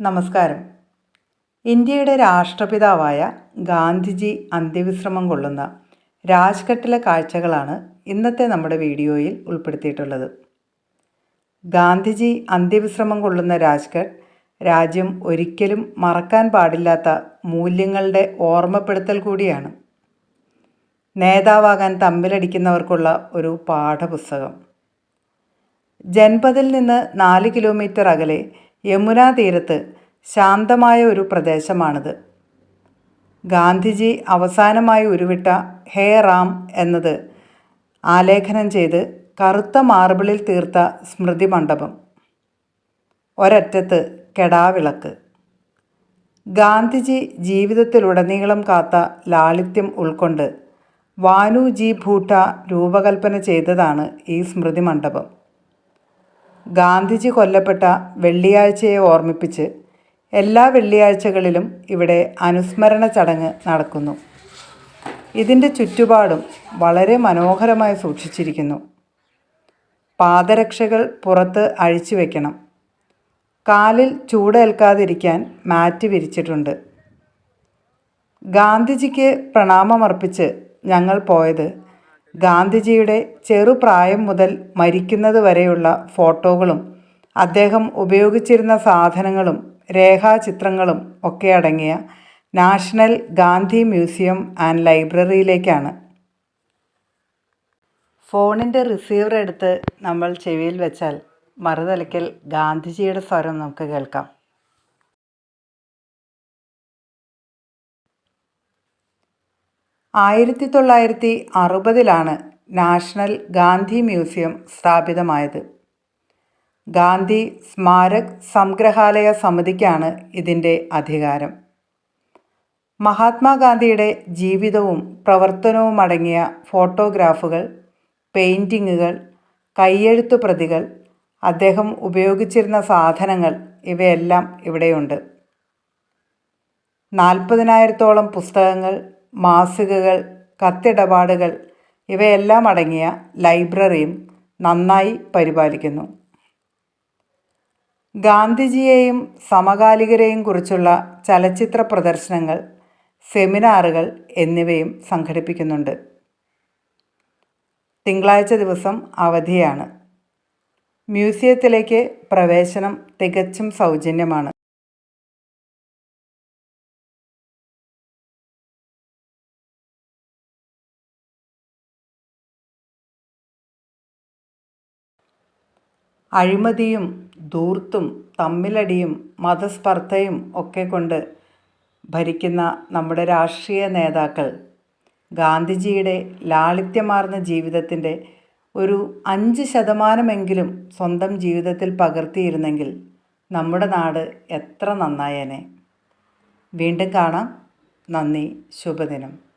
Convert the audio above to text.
നമസ്കാരം. ഇന്ത്യയുടെ രാഷ്ട്രപിതാവായ ഗാന്ധിജി അന്ത്യവിശ്രമം കൊള്ളുന്ന രാജ്ഘട്ടിലെ കാഴ്ചകളാണ് ഇന്നത്തെ നമ്മുടെ വീഡിയോയിൽ ഉൾപ്പെടുത്തിയിട്ടുള്ളത്. ഗാന്ധിജി അന്ത്യവിശ്രമം കൊള്ളുന്ന രാജ്ഘട്ട് രാജ്യം ഒരിക്കലും മറക്കാൻ പാടില്ലാത്ത മൂല്യങ്ങളുടെ ഓർമ്മപ്പെടുത്തൽ കൂടിയാണ്. നേതാവാകാൻ തമ്മിലടിക്കുന്നവർക്കുള്ള ഒരു പാഠപുസ്തകം. ജൻപതിൽ നിന്ന് നാല് കിലോമീറ്റർ അകലെ യമുനാ തീരത്ത് ശാന്തമായ ഒരു പ്രദേശമാണിത്. ഗാന്ധിജി അവസാനമായി ഉരുവിട്ട ഹേ റാം എന്നത് ആലേഖനം ചെയ്ത് കറുത്ത മാർബിളിൽ തീർത്ത സ്മൃതി മണ്ഡപം. ഒരറ്റത്ത് കെടാവിളക്ക്. ഗാന്ധിജി ജീവിതത്തിലുടനീളം കാത്ത ലാളിത്യം ഉൾക്കൊണ്ട് വാനു ജി ഭൂട്ട രൂപകൽപ്പന ചെയ്തതാണ് ഈ സ്മൃതി മണ്ഡപം. ഗാന്ധിജി കൊല്ലപ്പെട്ട വെള്ളിയാഴ്ചയെ ഓർമ്മിപ്പിച്ച് എല്ലാ വെള്ളിയാഴ്ചകളിലും ഇവിടെ അനുസ്മരണ ചടങ്ങ് നടക്കുന്നു. ഇതിന്റെ ചുറ്റുപാടും വളരെ മനോഹരമായി സൂക്ഷിച്ചിരിക്കുന്നു. പാദരക്ഷകൾ പുറത്ത് അഴിച്ചു വയ്ക്കണം കാലിൽ ചൂടേൽക്കാതിരിക്കാൻ മാറ്റ് വിരിച്ചിട്ടുണ്ട്. ഗാന്ധിജിക്ക് പ്രണാമമർപ്പിച്ച് ഞങ്ങൾ പോയത് ഗാന്ധിജിയുടെ ചെറുപ്രായം മുതൽ മരിക്കുന്നത് വരെയുള്ള ഫോട്ടോകളും അദ്ദേഹം ഉപയോഗിച്ചിരുന്ന സാധനങ്ങളും രേഖാചിത്രങ്ങളും ഒക്കെ അടങ്ങിയ നാഷണൽ ഗാന്ധി മ്യൂസിയം ആൻഡ് ലൈബ്രറിയിലേക്കാണ്. ഫോണിന്റെ റിസീവർ എടുത്ത് നമ്മൾ ചെവിയിൽ വെച്ചാൽ മറുതലയ്ക്കൽ ഗാന്ധിജിയുടെ സ്വരം നമുക്ക് കേൾക്കാം. ആയിരത്തി തൊള്ളായിരത്തി അറുപതിലാണ് നാഷണൽ ഗാന്ധി മ്യൂസിയം സ്ഥാപിതമായത്. ഗാന്ധി സ്മാരക് സംഗ്രഹാലയ സമിതിക്കാണ് ഇതിന്റെ അധികാരം. മഹാത്മാഗാന്ധിയുടെ ജീവിതവും പ്രവർത്തനവും അടങ്ങിയ ഫോട്ടോഗ്രാഫുകൾ പെയിന്റിങ്ങുകൾ കയ്യെഴുത്തു പ്രതികൾ അദ്ദേഹം ഉപയോഗിച്ചിരുന്ന സാധനങ്ങൾ ഇവയെല്ലാം ഇവിടെയുണ്ട്. നാൽപ്പതിനായിരത്തോളം പുസ്തകങ്ങൾ മാസികകൾ കത്തിടപാടുകൾ ഇവയെല്ലാം അടങ്ങിയ ലൈബ്രറിയും നന്നായി പരിപാലിക്കുന്നു. ഗാന്ധിജിയെയും സമകാലികരെയും കുറിച്ചുള്ള ചലച്ചിത്ര പ്രദർശനങ്ങൾ സെമിനാറുകൾ എന്നിവയും സംഘടിപ്പിക്കുന്നുണ്ട്. തിങ്കളാഴ്ച ദിവസം അവധിയാണ്. മ്യൂസിയത്തിലേക്ക് പ്രവേശനം തികച്ചും സൗജന്യമാണ്. അഴിമതിയും ധൂർത്തും തമ്മിലടിയും മതസ്പർദ്ധയും ഒക്കെ കൊണ്ട് ഭരിക്കുന്ന നമ്മുടെ രാഷ്ട്രീയ നേതാക്കൾ ഗാന്ധിജിയുടെ ലാളിത്യമാർന്ന ജീവിതത്തിന്റെ ഒരു അഞ്ച് ശതമാനമെങ്കിലും സ്വന്തം ജീവിതത്തിൽ പകർത്തിയിരുന്നെങ്കിൽ നമ്മുടെ നാട് എത്ര നന്നായേനെ. വീണ്ടും കാണാം. നന്ദി. ശുഭദിനം.